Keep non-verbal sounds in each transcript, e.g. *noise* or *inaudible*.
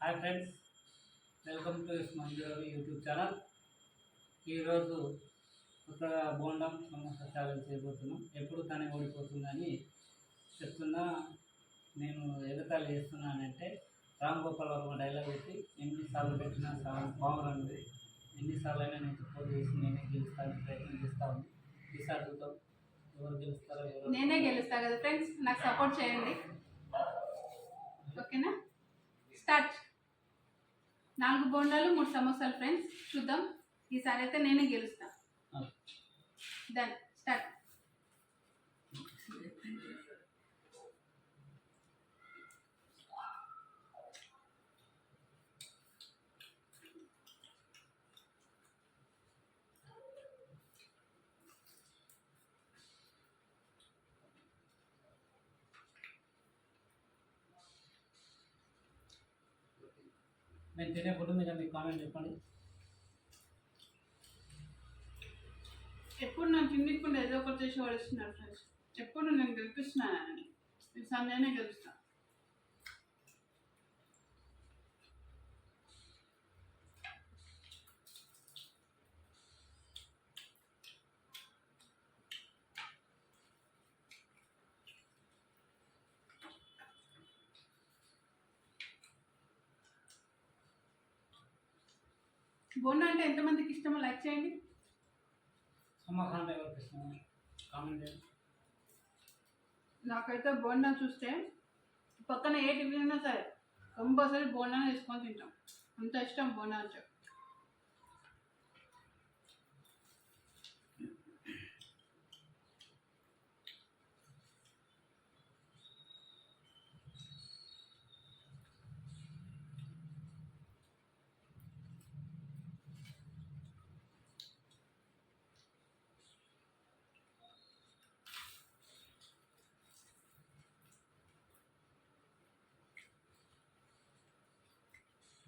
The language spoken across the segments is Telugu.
Hi friends welcome to Manjuri YouTube channel. ఈరోజు కొత్తగా బోండం సమోసా ఛాలెంజ్ చేయబోతున్నాం. ఎప్పుడు తనే ఓడిపోతుందని చెప్తున్నా నేను ఎగతాళి చేస్తున్నానంటే రామ్ గోపాల్ వర్మ డైలాగ్ పెట్టి ఎన్నిసార్లు పెట్టినా సాంగ్ బాగుంది ఎన్నిసార్లు అయినా నేను సపోర్ట్ చేసి నేనే గెలుస్తాను ప్రయత్నం చేస్తా ఉంది ఈసారి చూద్దాం. ఎవరు గెలుస్తారో ఎవరు నేనే గెలుస్తా కదా ఫ్రెండ్స్ నాకు సపోర్ట్ చేయండి. ఓకేనా? స్టార్ట్ నాలుగు బోండాలు మూడు సమోసాలు ఫ్రెండ్స్ చూద్దాం. ఈసారి అయితే నేనే గెలుస్తా. ఓకే. డన్ స్టార్ట్ నేను తినే ఫుడ్ మీద మీ కామెంట్ చెప్పండి. ఎప్పుడు నాకు కిందికుండా ఏదో ఒకటి చేసి పడుస్తున్నారు ఫ్రెండ్స్ ఎప్పుడు నేను గెలిపిస్తున్నానని. నేను సందేనే గెలుస్తాను బొండ అంటే ఎంతమందికి ఇష్టమో లైక్ చేయండి. నాకైతే బోండా చూస్తే పక్కన ఏ టిఫిన్ అయినా సరే కంపల్సరీ బోండా వేసుకొని తింటాం. అంత ఇష్టం బోండా అంటే.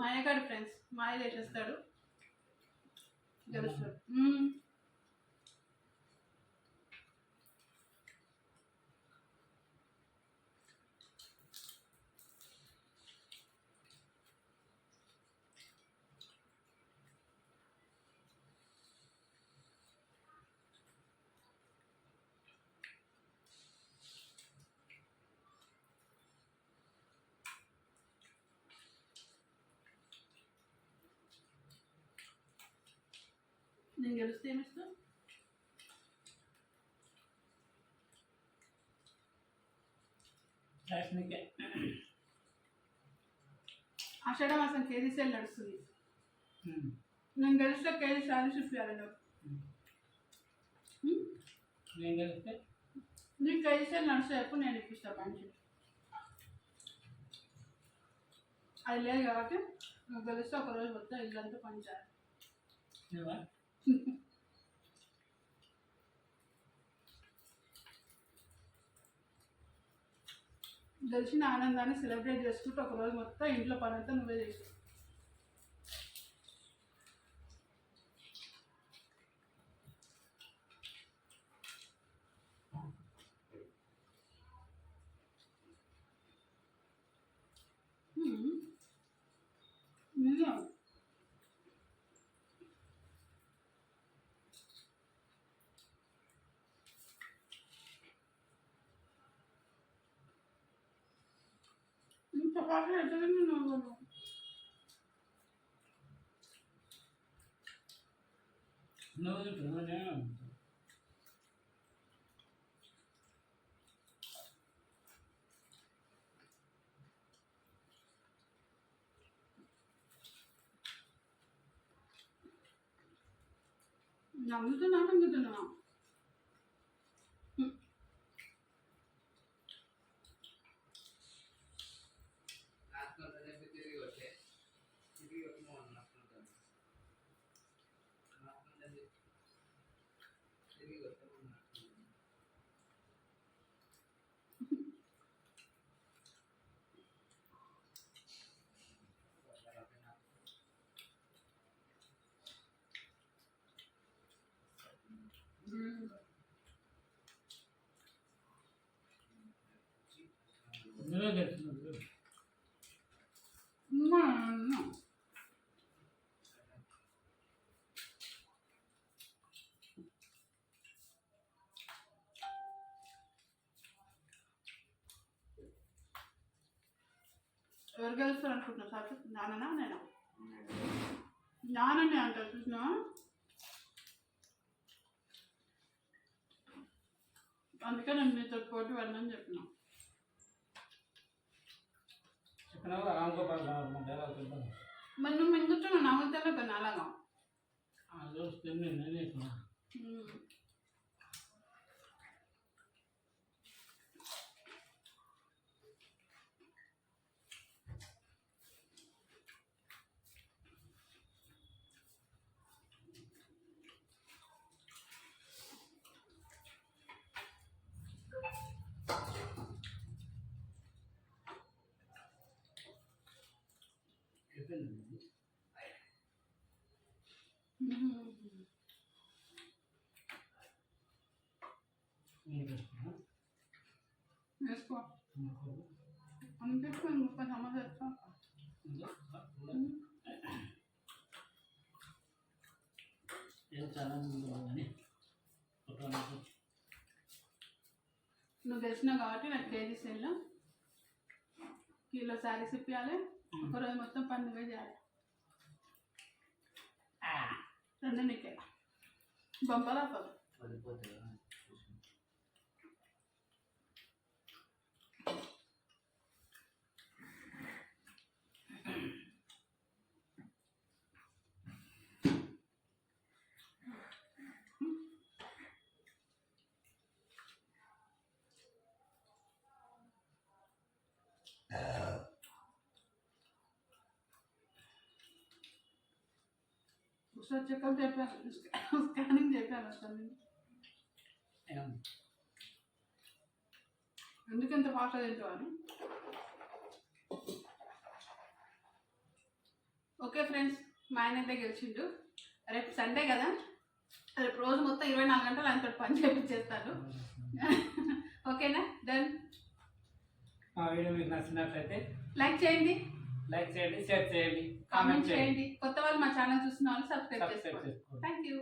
మాయగాడు ఫ్రెండ్స్ మాయ చేసేస్తాడు. గెలుస్తాడు నేను గెలిస్తే ఏమిస్తా రైస్ మీకే ఆషాఢ మాసం కేజీ సేల్ నడుస్తుంది. నేను గెలిస్తే కేజీ శాలరీ షిఫ్ట్ చేయాలి. మ్మ్? నేను గెలిస్తే? నీకు కేజీ సేల్ ఎప్పుడు నేను ఇప్పిస్తా పంచి అది లేదు కాబట్టి నువ్వు గెలిస్తే ఒక రోజు మొత్తం ఇల్లంతా పంచాలి నువ్వా గెలిచిన ఆనందాన్ని సెలబ్రేట్ చేసుకుంటూ ఒక రోజు మొత్తం ఇంట్లో పని అంతా నువ్వే చేసి నిజం hmm. ఇంత కాఫీ ఎట్లా నువ్వు నువ్వు తింటావు, నేను తింటా. నమ్ముతున్నా నమ్ముతున్నా ఎవరు ಹೇಳಿ ಗೊತ್ತಾಗ గెలుస్తారు అనుకుంటున్నా. సార్ నాన్న నేను నాన్ననే అంటారు చూసినా అందుకే నేను మీతో పోటీ పడినని చెప్పిన. మరి నువ్వు మింగుతున్నావు పని అలాగా రోజు తిని నేను చెప్పిన ఉమ్. చెప్పింది ఉమ్. నేను చెప్తున్నా వేసుకో అనిపిస్తుంది ముప్పై సంవత్సరాలు ఏదో చాలా ముందు కానీ కుటుంబానికి నువ్వు గెలిచినావు కాబట్టి నాకు కేజీ సెల్ కిలో శారీస్ ఇప్పించాలి ఒకరోజు మొత్తం నువ్వే చేయాలి. రెండు నీకే బొమ్మలా పది ఒకసారి చెకప్ చెప్పాను స్కానింగ్ చెప్పాను అసలు. ఇంత ఫాస్ట్గా తింటావని ఓకే ఫ్రెండ్స్ మా ఆయన అయితే గెలిచిండు. రేపు సండే కదా? రేపు రోజు మొత్తం ఇరవై నాలుగు గంటలు ఆయనతో పని చేపించేస్తాను *laughs* ఓకేనా? డన్ మా వీడియో మీకు నచ్చినట్లయితే లైక్ చేయండి. లైక్ చేయండి షేర్ చేయండి కామెంట్ చేయండి. కొత్త వాళ్ళు మా ఛానల్ చూసిన వాళ్ళు సబ్స్క్రైబ్ చేసుకోండి. Thank you